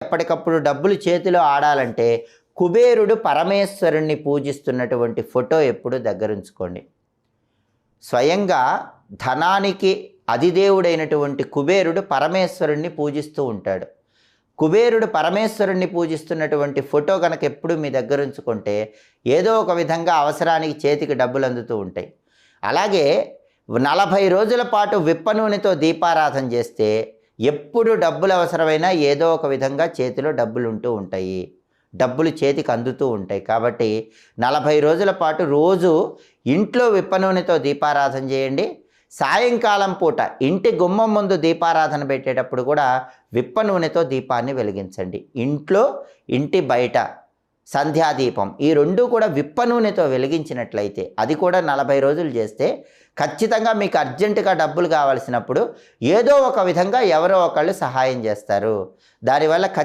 ఎప్పటికప్పుడు డబ్బులు చేతిలో ఆడాలంటే కుబేరుడు పరమేశ్వరుణ్ణి పూజిస్తున్నటువంటి ఫోటో ఎప్పుడు దగ్గరుంచుకోండి. స్వయంగా ధనానికి అధిదేవుడైనటువంటి కుబేరుడు పరమేశ్వరుణ్ణి పూజిస్తూ ఉంటాడు. కుబేరుడు పరమేశ్వరుణ్ణి పూజిస్తున్నటువంటి ఫోటో కనుక ఎప్పుడు మీ దగ్గర ఉంచుకుంటే ఏదో ఒక విధంగా అవసరానికి చేతికి డబ్బులు అందుతూ ఉంటాయి. అలాగే నలభై రోజుల పాటు విప్ప నూనెతో దీపారాధన చేస్తే ఎప్పుడు డబ్బులు అవసరమైనా ఏదో ఒక విధంగా చేతిలో డబ్బులు ఉంటూ ఉంటాయి. డబ్బులు చేతికి అందుతూ ఉంటాయి. కాబట్టి నలభై రోజుల పాటు రోజు ఇంట్లో విప్పనూనెతో దీపారాధన చేయండి. సాయంకాలం పూట ఇంటి గుమ్మం ముందు దీపారాధన పెట్టేటప్పుడు కూడా విప్ప నూనెతో దీపాన్ని వెలిగించండి. ఇంట్లో ఇంటి బయట సంధ్యాదీపం. ఈ రెండు కూడా విప్ప నూనెతో వెలిగించినట్లయితే అది కూడా నలభై రోజులు చేస్తే ఖచ్చితంగా మీకు అర్జెంటుగా డబ్బులు కావలసినప్పుడు ఏదో ఒక విధంగా ఎవరో ఒకళ్ళు సహాయం చేస్తారు. దానివల్ల ఖచ్చితంగా